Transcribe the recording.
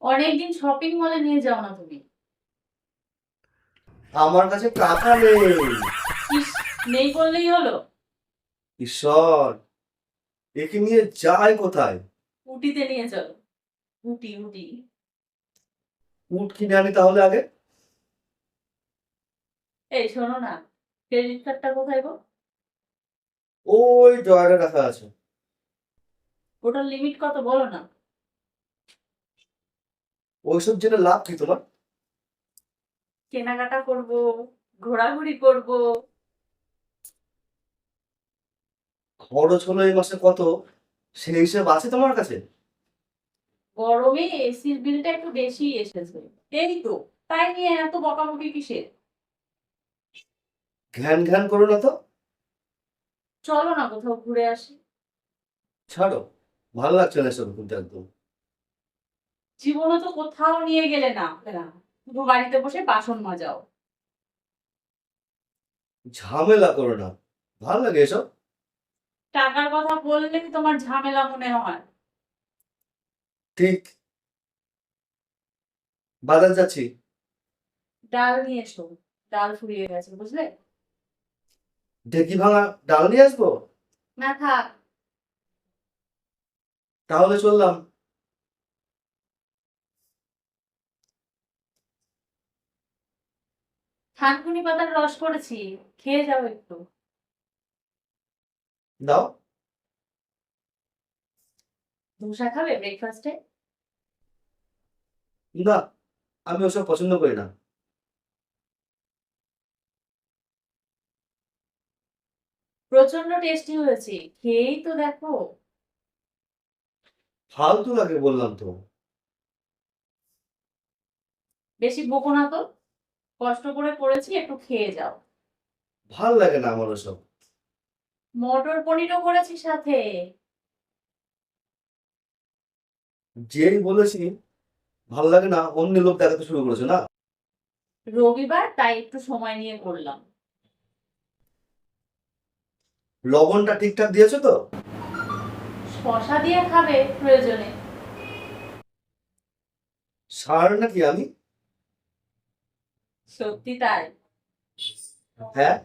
অনেকদিন শপিং মলে নিয়ে যাও না তুমি। আমার কাছে টাকা নেই। নেই বললেই হলো। ঈশ্বর একে নিয়ে যায় কোথায়? উটিতে নিয়ে চলো। উটি উটি উট কিনে আনি তাহলে আগে। এই শোনো না ক্রেডিট কার্ডটা কোথায় গো? ওই ড্রয়ারে রাখা আছে। ওটার লিমিট কত বলো না। ওইসব জেনে লাভ কি তোমার? কেনাকাটা করব ঘোরাঘুরি করব। খরচ হলো এই মাসে কত? সেই হিসেব আছে তোমার কাছে? গরমে এসির বিলটা একটু বেশি এসেছে। এই তো তাই নিয়ে এত বকাবকি কিসের? ঘ্যান ঘ্যান করো না তো। চলো না কোথাও ঘুরে আসি। ছাড়ো ভালো লাগছে না এসব কিন্তু একদম। জীবনে তো কোথাও নিয়ে গেলে না। না শুধু বাড়িতে বসে বাসন মাজাও। ঝামেলা করো না। ভালো লাগে এসব? টাকার কথা বললে তোমার ঝামেলা মনে হয়। ঠিক। বাজার যাচ্ছি। ডাল নিয়ে এসো। ডাল ফুরিয়ে গেছে বুঝলে? ঢেকি ভাঙা ডাল নিয়ে আসব? না থাক। তাহলে চললাম। থানকুনি পাতার রস করেছি খেয়ে যাও একটু। দাও। ধোসা খাবে ব্রেকফাস্টে না আমি ওসব পছন্দ করি না। প্রচণ্ড টেস্টি হয়েছে খেয়েই তো দেখো। ফালতু লাগে বললাম তো। বেশি বকো না তো। কষ্ট করে করেছি একটু খেয়ে যাও। ভালো লাগে না আমার ওসব। মটর পনিরও করেছি সাথে। যেই বলেছি ভালো লাগে না অন্য লোক দেখাতে শুরু করেছে না? রবিবার তাই একটু সময় নিয়ে করলাম। লবণটা ঠিকঠাক দিয়েছ তো? শশা দিয়ে খাবে প্রয়োজনে। সার নাকি আমি? সত্যি তাই হ্যাঁ